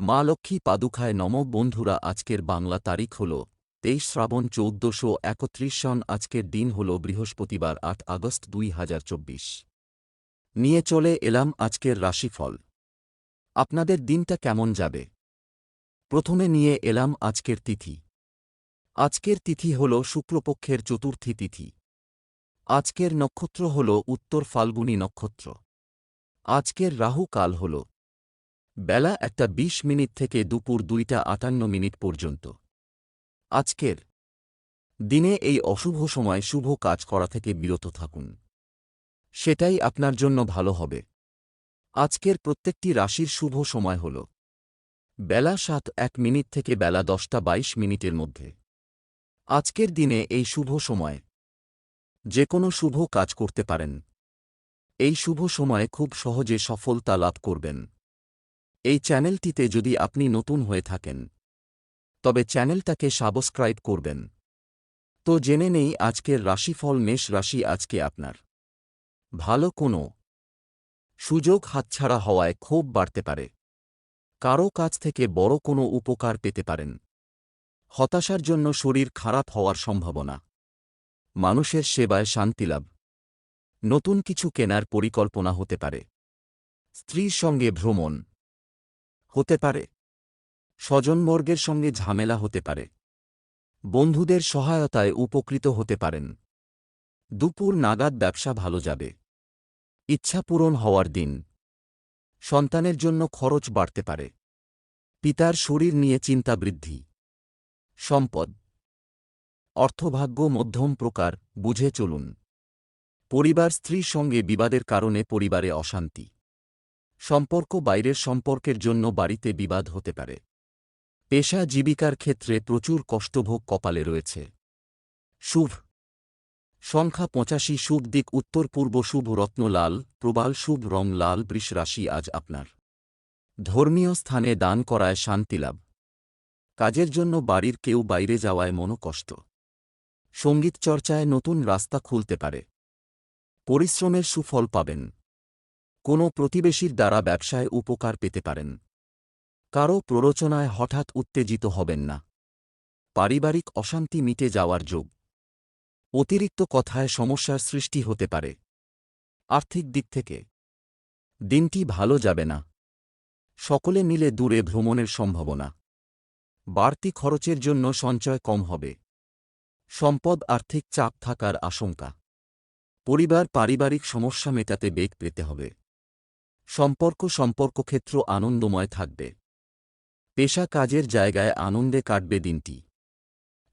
মা লক্ষ্মী পাদুখায় নম বন্ধুরা, আজকের বাংলা তারিখ হল তেইশ শ্রাবণ চৌদ্দশো একত্রিশ সন, আজকের দিন হল বৃহস্পতিবার, আট আগস্ট দুই হাজার চব্বিশ। নিয়ে চলে এলাম আজকের রাশিফল। আপনাদের দিনটা কেমন যাবে? প্রথমে নিয়ে এলাম আজকের তিথি। আজকের তিথি হল শুক্লপক্ষের চতুর্থী তিথি। আজকের নক্ষত্র হল উত্তর ফাল্গুনী নক্ষত্র। আজকের রাহু কাল হল বেলা একটা বিশ মিনিট থেকে দুপুর দুইটা আটান্ন মিনিট পর্যন্ত। আজকের দিনে এই অশুভ সময় শুভ কাজ করা থেকে বিরত থাকুন। সেটাই আপনার জন্য ভালো হবে। আজকের প্রত্যেকটি রাশির শুভ সময় হল বেলা সাত এক মিনিট থেকে বেলা দশটা বাইশ মিনিটের মধ্যে। আজকের দিনে এই শুভ সময় যে কোনো শুভ কাজ করতে পারেন। এই শুভ সময়ে খুব সহজে সফলতা লাভ করবেন। এই চ্যানেলটিতে যদি আপনি নতুন হয়ে থাকেন, তবে চ্যানেলটাকে সাবস্ক্রাইব করবেন। তো জেনে নেই আজকের রাশিফল মেষ রাশি আজকে আপনার। ভালো কোনো সুযোগ হাতছাড়া হওয়ায় ক্ষোভ বাড়তে পারে। কারও কাছ থেকে বড় কোনো উপকার পেতে পারেন। হতাশার জন্য শরীর খারাপ হওয়ার সম্ভাবনা। মানুষের সেবায় শান্তিলাভ নতুন কিছু কেনার পরিকল্পনা হতে পারে। স্ত্রীর সঙ্গে ভ্রমণ। হতে পারে। স্বজনবর্গের সঙ্গে ঝামেলা হতে পারে। বন্ধুদের সহায়তায় উপকৃত হতে পারেন। দুপুর নাগাদ ব্যবসা ভালো যাবে। ইচ্ছা পূরণ হওয়ার দিন। সন্তানের জন্য খরচ বাড়তে পারে। পিতার শরীর নিয়ে চিন্তা বৃদ্ধি। সম্পদ। অর্থভাগ্য মধ্যম প্রকার, বুঝে চলুন। পরিবার স্ত্রীর সঙ্গে বিবাদের কারণে পরিবারে অশান্তি। সম্পর্ক বাইরের সম্পর্কের জন্য বাড়িতে বিবাদ হতে পারে। পেশা জীবিকার ক্ষেত্রে প্রচুর কষ্টভোগ কপালে রয়েছে। শুভ। সংখ্যা পঁচাশি শুভ দিক উত্তর পূর্ব শুভ রত্ন লাল, প্রবাল শুভ রং লাল, বৃষ রাশি আজ আপনার। ধর্মীয় স্থানে দান করায় শান্তিলাভ কাজের জন্য বাড়ির কেউ বাইরে যাওয়ায় মনোকষ্ট সংগীত চর্চায় নতুন রাস্তা খুলতে পারে। পরিশ্রমের সুফল পাবেন। কোনো প্রতিবেশীর দ্বারা ব্যবসায় উপকার পেতে পারেন। কারও প্ররোচনায় হঠাৎ উত্তেজিত হবেন না। পারিবারিক অশান্তি মিটে যাওয়ার যোগ। অতিরিক্ত কথায় সমস্যার সৃষ্টি হতে পারে। আর্থিক দিক থেকে। দিনটি ভালো যাবে না। সকলে মিলে দূরে ভ্রমণের সম্ভাবনা। বাড়তি খরচের জন্য সঞ্চয় কম হবে। সম্পদ আর্থিক চাপ থাকার আশঙ্কা। পরিবার পারিবারিক সমস্যা মেটাতে বেগ পেতে হবে। সম্পর্ক সম্পর্ক ক্ষেত্র আনন্দময় থাকবে। পেশা কাজের জায়গায় আনন্দে কাটবে দিনটি।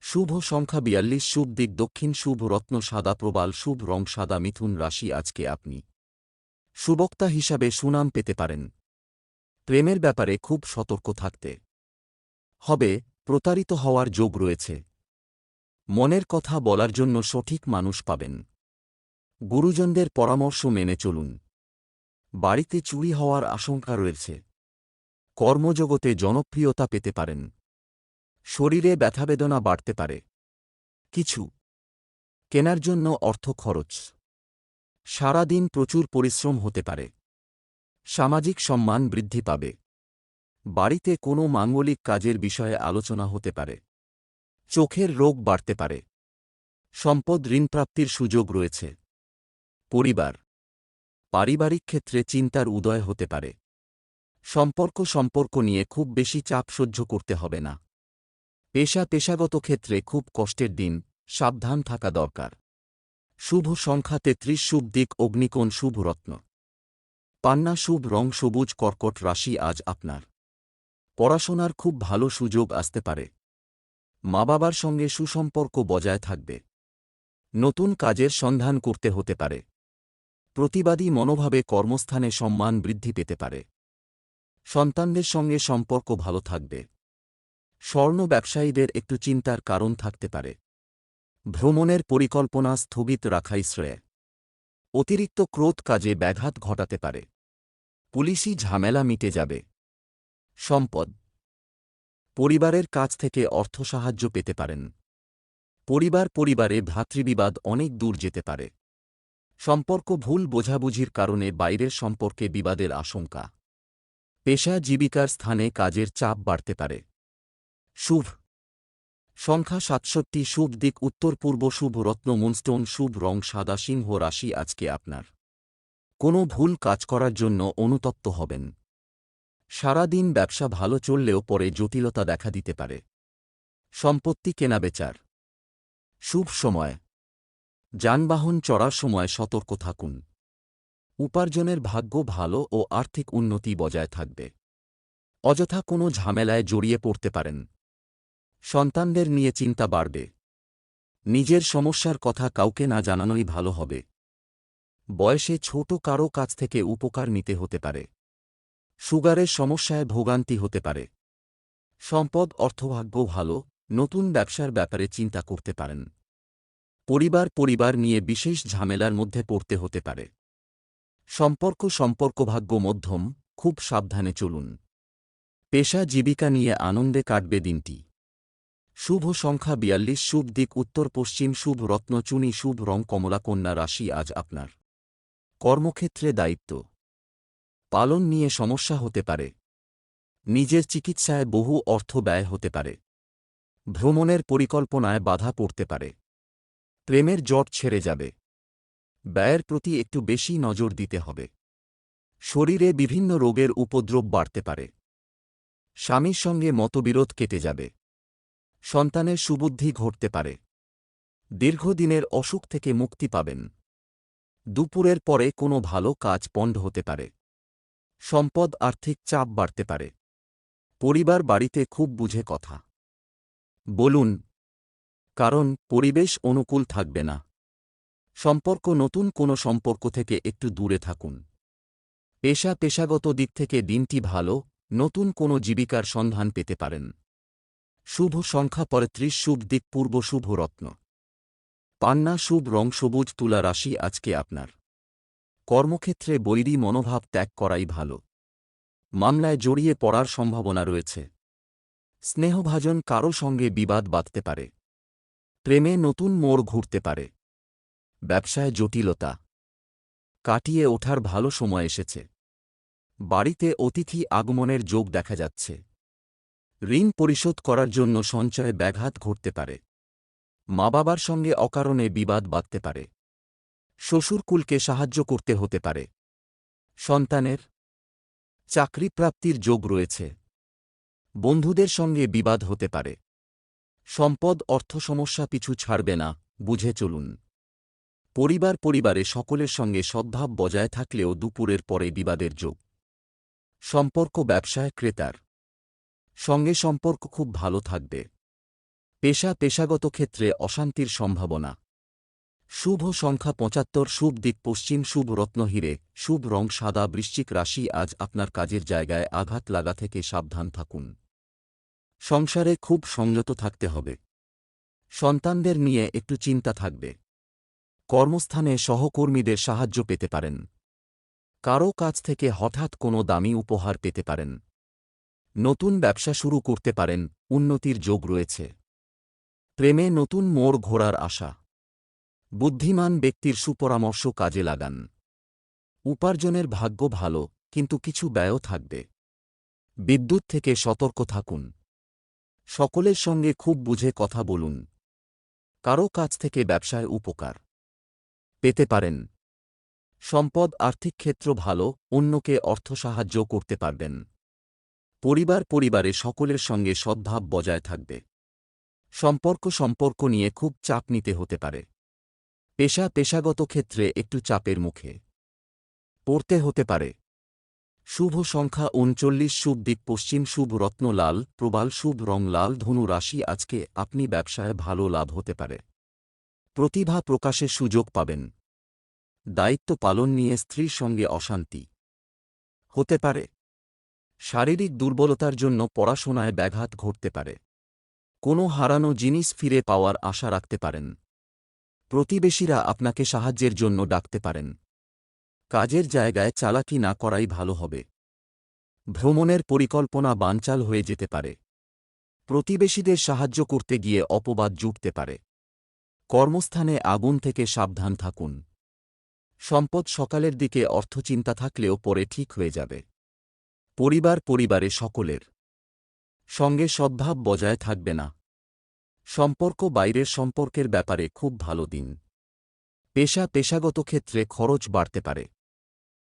শুভ সংখ্যা বিয়াল্লিশ, শুভ দিক দক্ষিণ, শুভ রত্ন সাদা প্রবাল, শুভ রং সাদা মিথুন রাশি আজকে আপনি। সুবক্তা হিসাবে সুনাম পেতে পারেন। প্রেমের ব্যাপারে খুব সতর্ক থাকতে। হবে, প্রতারিত হওয়ার যোগ রয়েছে। মনের কথা বলার জন্য সঠিক মানুষ পাবেন। গুরুজনদের পরামর্শ মেনে চলুন। বাড়িতে চুরি হওয়ার আশঙ্কা রয়েছে। কর্মজগতে জনপ্রিয়তা পেতে পারেন। শরীরে ব্যথাবেদনা বাড়তে পারে। কিছু। কেনার জন্য অর্থ খরচ। সারাদিন প্রচুর পরিশ্রম হতে পারে। সামাজিক সম্মান বৃদ্ধি পাবে। বাড়িতে কোনো মাঙ্গলিক কাজের বিষয়ে আলোচনা হতে পারে। চোখের রোগ বাড়তে পারে। সম্পদ ঋণপ্রাপ্তির সুযোগ রয়েছে। পরিবার। পারিবারিক ক্ষেত্রে চিন্তার উদয় হতে পারে। সম্পর্ক সম্পর্ক নিয়ে খুব বেশি চাপ সহ্য করতে হবে না। পেশা পেশাগত ক্ষেত্রে খুব কষ্টের দিন, সাবধান থাকা দরকার। শুভ সংখ্যা তেত্রিশ, শুভ দিক, অগ্নিকোণ, শুভ রত্ন। পান্না, শুভ রং, সবুজ, কর্কট রাশি আজ আপনার। পড়াশোনার খুব ভালো সুযোগ আসতে পারে। মা বাবার সঙ্গে সুসম্পর্ক বজায় থাকবে। নতুন কাজের সন্ধান করতে হতে পারে। প্রতিবাদী মনোভাবে কর্মস্থানে সম্মান বৃদ্ধি পেতে পারে। সন্তানদের সঙ্গে সম্পর্ক ভালো থাকবে। স্বর্ণ ব্যবসায়ীদের একটু চিন্তার কারণ থাকতে পারে। ভ্রমণের পরিকল্পনা স্থগিত রাখাই শ্রেয়। অতিরিক্ত ক্রোধ কাজে ব্যাঘাত ঘটাতে পারে। পুলিশি ঝামেলা মিটে যাবে। সম্পদ। পরিবারের কাছ থেকে অর্থ সাহায্য পেতে পারেন। পরিবার পরিবারে ভ্রাতৃবিবাদ অনেক দূর যেতে পারে। সম্পর্ক ভুল বোঝাবুঝির কারণে বাইরের সম্পর্কে বিবাদের আশঙ্কা। পেশা জীবিকার স্থানে কাজের চাপ বাড়তে পারে। শুভ। সংখ্যা সাতষট্টি, শুভ দিক, উত্তর পূর্ব শুভ, রত্ন, মুনস্টোন, শুভ, রং, সাদা, সিংহ রাশি আজকে আপনার। কোনো ভুল কাজ করার জন্য অনুতপ্ত হবেন। সারাদিন ব্যবসা ভালো চললেও পরে জটিলতা দেখা দিতে পারে। সম্পত্তি কেনাবেচার শুভ সময়। যানবাহন চড়ার সময় সতর্ক থাকুন। উপার্জনের ভাগ্য ভালো ও আর্থিক উন্নতি বজায় থাকবে। অযথা কোনো ঝামেলায় জড়িয়ে পড়তে পারেন। সন্তানদের নিয়ে চিন্তা বাড়বে। নিজের সমস্যার কথা কাউকে না জানানোই ভালো হবে। বয়সে ছোট কারও কাছ থেকে উপকার নিতে হতে পারে। সুগারের সমস্যায় ভোগান্তি হতে পারে। সম্পদ, অর্থভাগ্য ভালো, নতুন ব্যবসার ব্যাপারে চিন্তা করতে পারেন। পরিবার পরিবার নিয়ে বিশেষ ঝামেলার মধ্যে পড়তে হতে পারে। সম্পর্ক সম্পর্কভাগ্য মধ্যম, খুব সাবধানে চলুন। পেশা জীবিকা নিয়ে আনন্দে কাটবে দিনটি। শুভ সংখ্যা বিয়াল্লিশ, শুভ দিক উত্তর পশ্চিম, শুভ রত্নচুনি শুভ রং কমলা, কন্যা রাশি আজ আপনার। কর্মক্ষেত্রে দায়িত্ব। পালন নিয়ে সমস্যা হতে পারে। নিজের চিকিৎসায় বহু অর্থ ব্যয় হতে পারে। ভ্রমণের পরিকল্পনায় বাধা পড়তে পারে। প্রেমের জট ছেড়ে যাবে। ব্যয়ের প্রতি একটু বেশি নজর দিতে হবে। শরীরে বিভিন্ন রোগের উপদ্রব বাড়তে পারে। স্বামীর সঙ্গে মতবিরোধ কেটে যাবে। সন্তানের সুবুদ্ধি ঘটতে পারে। দীর্ঘদিনের অসুখ থেকে মুক্তি পাবেন। দুপুরের পরে কোনো ভালো কাজ পণ্ড হতে পারে। সম্পদ আর্থিক চাপ বাড়তে পারে। পরিবার বাড়িতে খুব বুঝে কথা। বলুন কারণ পরিবেশ অনুকূল থাকবে না। সম্পর্ক নতুন কোনো সম্পর্ক থেকে একটু দূরে থাকুন। পেশা পেশাগত দিক থেকে দিনটি ভালো, নতুন কোনো জীবিকার সন্ধান পেতে পারেন। শুভ সংখ্যা পঁয়ত্রিশ, শুভ দিক পূর্ব, শুভ রত্ন। পান্না, শুভ রং, সবুজ তুলা রাশি আজকে আপনার। কর্মক্ষেত্রে বৈরী মনোভাব ত্যাগ করাই ভালো। মামলায় জড়িয়ে পড়ার সম্ভাবনা রয়েছে। স্নেহভাজন কারও সঙ্গে বিবাদ বাঁধতে পারে। প্রেমে নতুন মোড় ঘুরতে পারে। ব্যবসায় জটিলতা। কাটিয়ে ওঠার ভালো সময় এসেছে। বাড়িতে অতিথি আগমনের যোগ দেখা যাচ্ছে। ঋণ পরিশোধ করার জন্য সঞ্চয়ে ব্যাঘাত ঘটতে পারে। মা বাবার সঙ্গে অকারণে বিবাদ বাঁধতে পারে। শ্বশুরকুলকে সাহায্য করতে হতে পারে। সন্তানের চাকরি প্রাপ্তির যোগ রয়েছে। বন্ধুদের সঙ্গে বিবাদ হতে পারে। সম্পদ অর্থ সমস্যা পিছু ছাড়বে না, বুঝে চলুন। পরিবার পরিবারে সকলের সঙ্গে সদ্ভাব বজায় থাকলেও দুপুরের পরে বিবাদের যোগ। সম্পর্ক ব্যবসায় ক্রেতার। সঙ্গে সম্পর্ক খুব ভালো থাকবে। পেশা পেশাগত ক্ষেত্রে অশান্তির সম্ভাবনা। শুভ সংখ্যা পঁচাত্তর, শুভ দিক পশ্চিম, শুভ রত্নহীরে শুভ রং সাদা, বৃশ্চিক রাশি আজ আপনার কাজের জায়গায় আঘাত লাগা থেকে সাবধান থাকুন। সংসারে খুব সংযত থাকতে হবে। সন্তানদের নিয়ে একটু চিন্তা থাকবে। কর্মস্থানে সহকর্মীদের সাহায্য পেতে পারেন। কারও কাছ থেকে হঠাৎ কোনো দামি উপহার পেতে পারেন। নতুন ব্যবসা শুরু করতে পারেন, উন্নতির যোগ রয়েছে। প্রেমে নতুন মোড় ঘোরার আশা। বুদ্ধিমান ব্যক্তির সুপরামর্শ কাজে লাগান। উপার্জনের ভাগ্য ভালো, কিন্তু কিছু ব্যয়ও থাকবে। বিদ্যুৎ থেকে সতর্ক থাকুন। সকলের সঙ্গে খুব বুঝে কথা বলুন। কারও কাছ থেকে ব্যবসায় উপকার। পেতে পারেন। সম্পদ, আর্থিক ক্ষেত্র ভালো, অন্যকে অর্থ সাহায্য করতে পারবেন। পরিবার পরিবারে সকলের সঙ্গে সদ্ভাব বজায় থাকবে। সম্পর্ক সম্পর্ক নিয়ে খুব চাপ নিতে হতে পারে। পেশা, পেশাগত ক্ষেত্রে একটু চাপের মুখে। পড়তে হতে পারে। শুভ সংখ্যা উনচল্লিশ, শুভ দিক পশ্চিম, শুভ রত্ন লাল, প্রবাল, শুভ রং লাল, ধনু রাশি আজকে আপনি ব্যবসায় ভালো লাভ হতে পারে। প্রতিভা প্রকাশের সুযোগ পাবেন। দায়িত্ব পালন নিয়ে স্ত্রীর সঙ্গে অশান্তি হতে পারে। শারীরিক দুর্বলতার জন্য পড়াশোনায় ব্যাঘাত ঘটতে পারে। কোনো হারানো জিনিস ফিরে পাওয়ার আশা রাখতে পারেন। প্রতিবেশীরা আপনাকে সাহায্যের জন্য ডাকতে পারেন। কাজের জায়গায় চালাকি না করাই ভালো হবে। ভ্রমণের পরিকল্পনা বানচাল হয়ে যেতে পারে। প্রতিবেশীদের সাহায্য করতে গিয়ে অপবাদ জুটতে পারে। কর্মস্থানে আগুন থেকে সাবধান থাকুন। সম্পদ সকালের দিকে অর্থচিন্তা থাকলেও পরে ঠিক হয়ে যাবে। পরিবার পরিবারে সকলের সঙ্গে সদ্ভাব বজায় থাকবে না। সম্পর্ক বাইরের সম্পর্কের ব্যাপারে খুব ভালো দিন। পেশা পেশাগত ক্ষেত্রে খরচ বাড়তে পারে।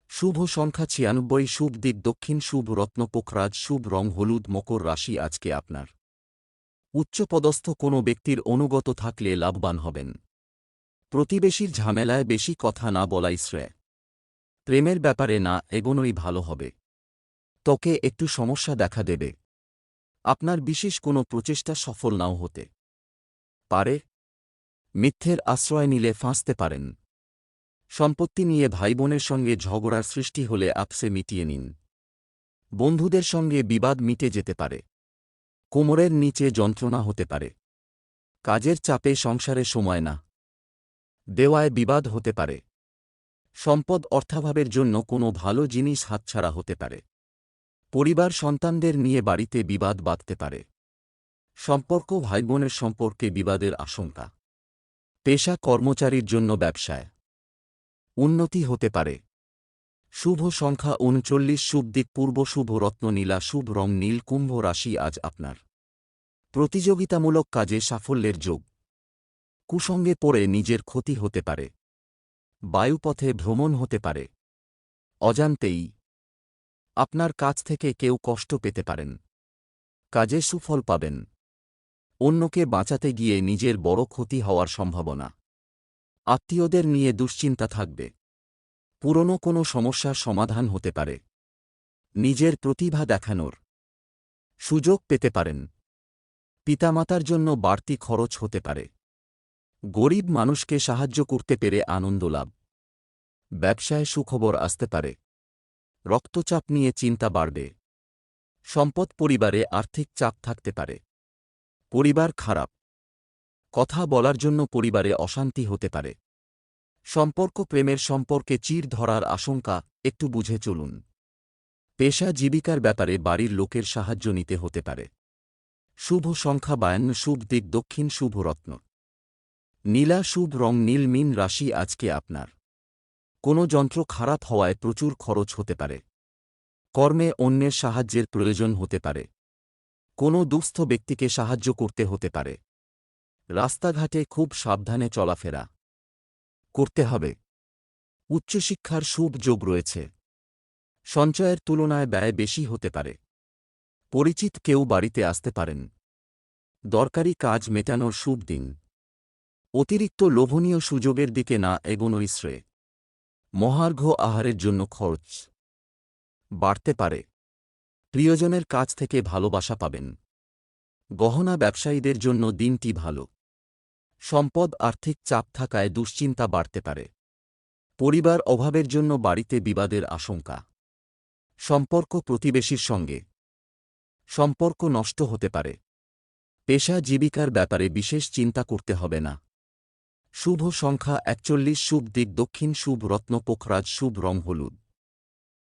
শুভ সংখ্যা ছিয়ানব্বই, শুভ দিক দক্ষিণ, শুভ রত্ন পোখরাজ, শুভ রং হলুদ, মকর রাশি আজকে আপনার। উচ্চপদস্থ কোনো ব্যক্তির অনুগত থাকলে লাভবান হবেন। প্রতিবেশীর ঝামেলায় বেশি কথা না বলাই শ্রেয়। প্রেমের ব্যাপারে না, এগোনোই ভালো হবে। ত্বকে একটু সমস্যা দেখা দেবে। আপনার বিশেষ কোনো প্রচেষ্টা সফল নাও হতে। পারে। মিথ্যের আশ্রয় নিলে ফাঁসতে পারেন। সম্পত্তি নিয়ে ভাইবোনের সঙ্গে ঝগড়ার সৃষ্টি হলে আপসে মিটিয়ে নিন। বন্ধুদের সঙ্গে বিবাদ মিটে যেতে পারে। কোমরের নিচে যন্ত্রণা হতে পারে। কাজের চাপে সংসারে সময় না। দেওয়ায় বিবাদ হতে পারে। সম্পদ অর্থাভাবের জন্য কোনো ভালো জিনিস হাতছাড়া হতে পারে। পরিবার সন্তানদের নিয়ে বাড়িতে বিবাদ বাঁধতে পারে। সম্পর্ক ভাইবোনের সম্পর্কে বিবাদের আশঙ্কা। পেশা কর্মচারীর জন্য ব্যবসায়। উন্নতি হতে পারে। শুভ সংখ্যা উনচল্লিশ, শুভ দিক পূর্ব, শুভ রত্ন নীলা, শুভ রং নীল, কুম্ভ রাশি আজ আপনার। প্রতিযোগিতামূলক কাজে সাফল্যের যোগ। কুসঙ্গে পড়ে নিজের ক্ষতি হতে পারে। বায়ুপথে ভ্রমণ হতে পারে। অজান্তেই আপনার কাছ থেকে কেউ কষ্ট পেতে পারেন। কাজে সুফল পাবেন। অন্যকে বাঁচাতে গিয়ে নিজের বড় ক্ষতি হওয়ার সম্ভাবনা। আত্মীয়দের নিয়ে দুশ্চিন্তা থাকবে। পুরনো কোনো সমস্যার সমাধান হতে পারে। নিজের প্রতিভা দেখানোর সুযোগ পেতে পারেন। পিতামাতার জন্য বাড়তি খরচ হতে পারে। গরিব মানুষকে সাহায্য করতে পেরে আনন্দ লাভ। ব্যবসায় সুখবর আসতে পারে। রক্তচাপ নিয়ে চিন্তা বাড়বে। সম্পদ পরিবারে আর্থিক চাপ থাকতে পারে। পরিবার খারাপ। কথা বলার জন্য পরিবারে অশান্তি হতে পারে। সম্পর্ক প্রেমের সম্পর্কে চির ধরার আশঙ্কা, একটু বুঝে চলুন। পেশা জীবিকার ব্যাপারে বাড়ির লোকের সাহায্য নিতে হতে পারে। শুভ সংখ্যা বায়ান্ন, শুভ দিক দক্ষিণ, শুভ রত্ন। নীলা, শুভ রং, নীল, মিন রাশি আজকে আপনার। কোনো যন্ত্র খারাপ হওয়ায় প্রচুর খরচ হতে পারে। কর্মে অন্যের সাহায্যের প্রয়োজন হতে পারে। কোনো দুস্থ ব্যক্তিকে সাহায্য করতে হতে পারে। রাস্তাঘাটে খুব সাবধানে চলাফেরা করতে হবে। উচ্চশিক্ষার শুভ যোগ রয়েছে। সঞ্চয়ের তুলনায় ব্যয় বেশি হতে পারে। পরিচিত কেউ বাড়িতে আসতে পারেন। দরকারি কাজ মেটানোর শুভ দিন। অতিরিক্ত লোভনীয় সুযোগের দিকে না এগোনোই শ্রেয়। মহার্ঘ আহারের জন্য খরচ বাড়তে পারে। প্রিয়জনের কাছ থেকে ভালোবাসা পাবেন। গহনা ব্যবসায়ীদের জন্য দিনটি ভালো। সম্পদ আর্থিক চাপ থাকায় দুশ্চিন্তা বাড়তে পারে। পরিবার অভাবের জন্য বাড়িতে বিবাদের আশঙ্কা। সম্পর্ক প্রতিবেশীর সঙ্গে। সম্পর্ক নষ্ট হতে পারে। পেশা জীবিকার ব্যাপারে বিশেষ চিন্তা করতে হবে না। শুভ সংখ্যা একচল্লিশ, শুভ দিক দক্ষিণ, শুভ রত্ন পোখরাজ, শুভ রং হলুদ।